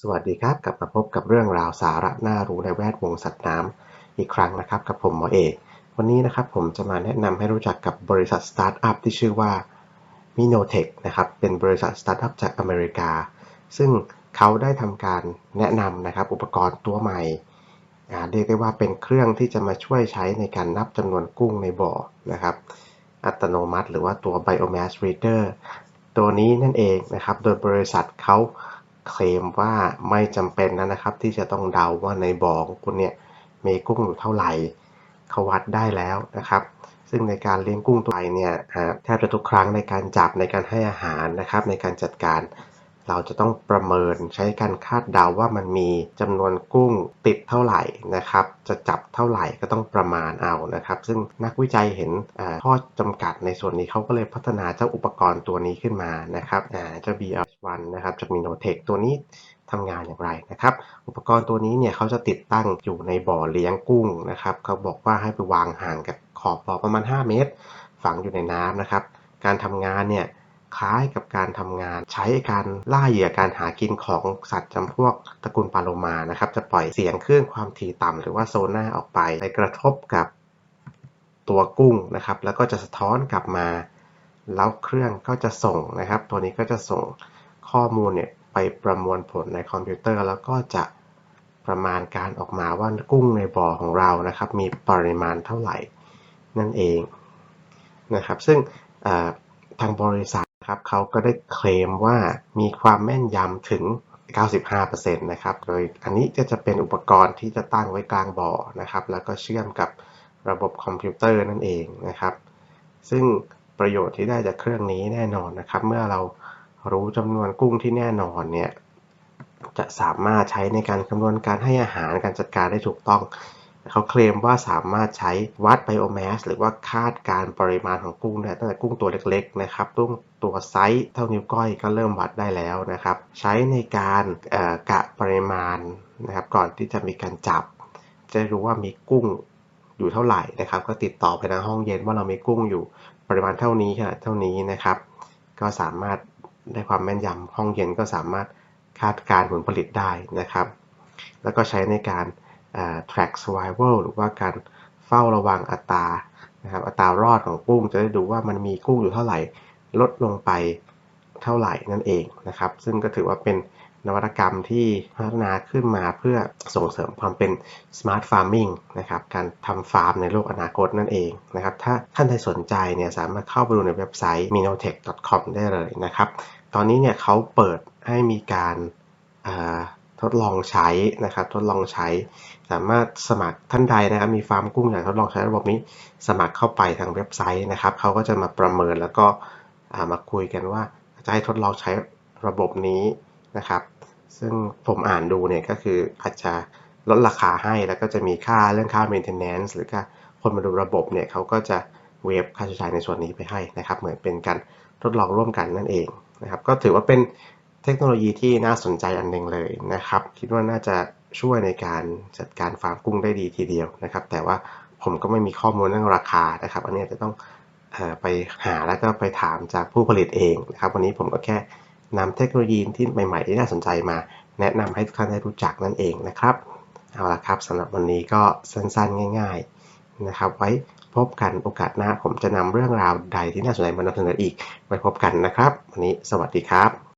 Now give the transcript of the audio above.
สวัสดีครับ กลับมาพบกับเรื่องราวสาระน่ารู้ในแวดวงสัตว์น้ำอีกครั้งนะครับ กับผมหมอเอกวันนี้นะครับผมจะมาแนะนำให้รู้จักกับบริษัทสตาร์ทอัพที่ชื่อว่า Minotech นะครับ เป็นบริษัทสตาร์ทอัพจากอเมริกา ซึ่งเขาได้ทำการแนะนำนะครับอุปกรณ์ตัวใหม่เรียกได้ว่าเป็นเครื่องที่จะมาช่วยใช้ในการนับจำนวนกุ้งในบ่อนะครับ อัตโนมัติ หรือว่าตัว Biomass Reader ตัวนี้นั่นเองนะครับ โดยบริษัทเขา เคลมว่าไม่จำเป็นนะครับ ที่จะต้องเดาว่าในบ่อของคุณเนี่ยมีกุ้งอยู่เท่าไหร่เขาวัดได้แล้วนะครับ ซึ่งในการเลี้ยงกุ้งตัวไปเนี่ยแทบจะทุกครั้งในการจับในการให้อาหารนะครับ ในการจัดการ เราจะต้องประเมินใช้การคาดเดาว่ามันมีจำนวนกุ้งติดเท่าไหร่นะครับ จะจับเท่าไหร่ก็ต้องประมาณเอานะครับ ซึ่งนักวิจัยเห็นข้อจำกัดในส่วนนี้เขาก็เลยพัฒนาเจ้าอุปกรณ์ตัวนี้ขึ้นมานะครับเจ้า b BR1 นะครับจาก Minotech ตัวนี้ทำงานอย่างไรนะครับ อุปกรณ์ตัวนี้เนี่ยเขาจะติดตั้งอยู่ในบ่อเลี้ยงกุ้งนะครับเขาบอกว่าให้ไปวางห่างกับขอบบ่อประมาณ 5 เมตร ฝังอยู่ในน้ำนะครับ การทำงานเนี่ยคล้ายกับการทำงานใช้การล่าเหยื่อการหากินของสัตว์จำพวกตระกูลปลาโลมานะครับ จะปล่อยเสียงคลื่นความถี่ต่ำหรือว่าโซน่าออกไปไปกระทบกับตัวกุ้งนะครับ แล้วก็จะสะท้อนกลับมาแล้วเครื่องก็จะส่งนะครับ ตัวนี้ก็จะส่ง ข้อมูลเนี่ยไปประมวลผลในคอมพิวเตอร์ แล้วก็จะประมาณการออกมาว่ากุ้งในบ่อของเรานะครับ มีปริมาณเท่าไหร่นั่นเองนะครับ ซึ่งทางบริษัทครับเขาก็ได้เคลมว่ามีความแม่นยำถึง 95%นะครับ โดยอันนี้ก็จะเป็นอุปกรณ์ที่จะตั้งไว้กลางบ่อนะครับ แล้วก็เชื่อมกับระบบคอมพิวเตอร์นั่นเองนะครับ ซึ่งประโยชน์ที่ได้จากเครื่องนี้แน่นอนนะครับ เมื่อเรา รู้จำนวนกุ้งที่แน่นอนเนี่ยจะสามารถใช้ในการคำนวณการให้อาหารการจัดการได้ถูกต้อง เขาเคลมว่าสามารถใช้วัดไบโอแมสหรือว่าคาดการปริมาณของกุ้งได้ตั้งแต่กุ้งตัวเล็กๆนะครับตุ้งตัวไซส์เท่านิ้วก้อยก็เริ่มวัดได้แล้วนะครับ ใช้ในการกะปริมาณนะครับก่อนที่จะมีการจับ จะรู้ว่ามีกุ้งอยู่เท่าไหร่นะครับ ก็ติดต่อไปในห้องเย็นว่าเรามีกุ้งอยู่ปริมาณเท่านี้ขนาดเท่านี้นะครับ ก็สามารถ ได้ความแม่นยำห้องเย็นก็สามารถคาดการผลผลิตได้นะครับ แล้วก็ใช้ในการ track survival หรือว่าการเฝ้าระวังอัตรานะครับอัตรารอดของกุ้งจะได้ดูว่ามันมีกุ้งอยู่เท่าไหร่ ลดลงไปเท่าไหร่นั่นเองนะครับ ซึ่งก็ถือว่าเป็น นวัตกรรมที่พัฒนาขึ้นมาเพื่อส่งเสริมความเป็น smart farming นะครับการทำฟาร์มในโลกอนาคตนั่นเองนะครับถ้าท่านใดสนใจเนี่ยสามารถเข้าไปดูในเว็บไซต์ minotech.com ได้เลยนะครับ ตอนนี้เนี่ยเขาเปิดให้มีการทดลองใช้นะครับทดลองใช้ สามารถสมัครท่านใดนะครับมีฟาร์มกุ้งอยากทดลองใช้ระบบนี้ สมัครเข้าไปทางเว็บไซต์นะครับเขาก็จะมาประเมินแล้วก็มาคุยกันว่าจะให้ทดลองใช้ระบบนี้ นะครับ ซึ่งผมอ่านดูเนี่ยก็คืออาจจะลดราคาให้แล้วก็จะมีค่าเรื่องค่า maintenance หรือค่าคนมาดูระบบเนี่ยเขาก็จะเวฟค่าใช้จ่ายในส่วนนี้ไปให้นะครับ เหมือนเป็นการทดลองร่วมกันนั่นเองนะครับ ก็ถือว่าเป็นเทคโนโลยีที่น่าสนใจอันหนึ่งเลยนะครับ คิดว่าน่าจะช่วยในการจัดการฟาร์มกุ้งได้ดีทีเดียวนะครับ แต่ว่าผมก็ไม่มีข้อมูลเรื่องราคานะครับ อันนี้จะต้องไปหาแล้วก็ไปถามจากผู้ผลิตเองนะครับ วันนี้ผมก็แค่ นำเทคโนโลยีที่ใหม่ ๆ ที่น่าสนใจมาแนะนำให้ทุกท่านได้รู้จักนั่นเองนะครับ เอาละครับสำหรับวันนี้ก็สั้นๆ ง่าย ๆนะครับ ไว้พบกันโอกาสหน้าผมจะนำเรื่องราวใดที่น่าสนใจมานำเสนออีกไว้พบกันนะครับ วันนี้สวัสดีครับ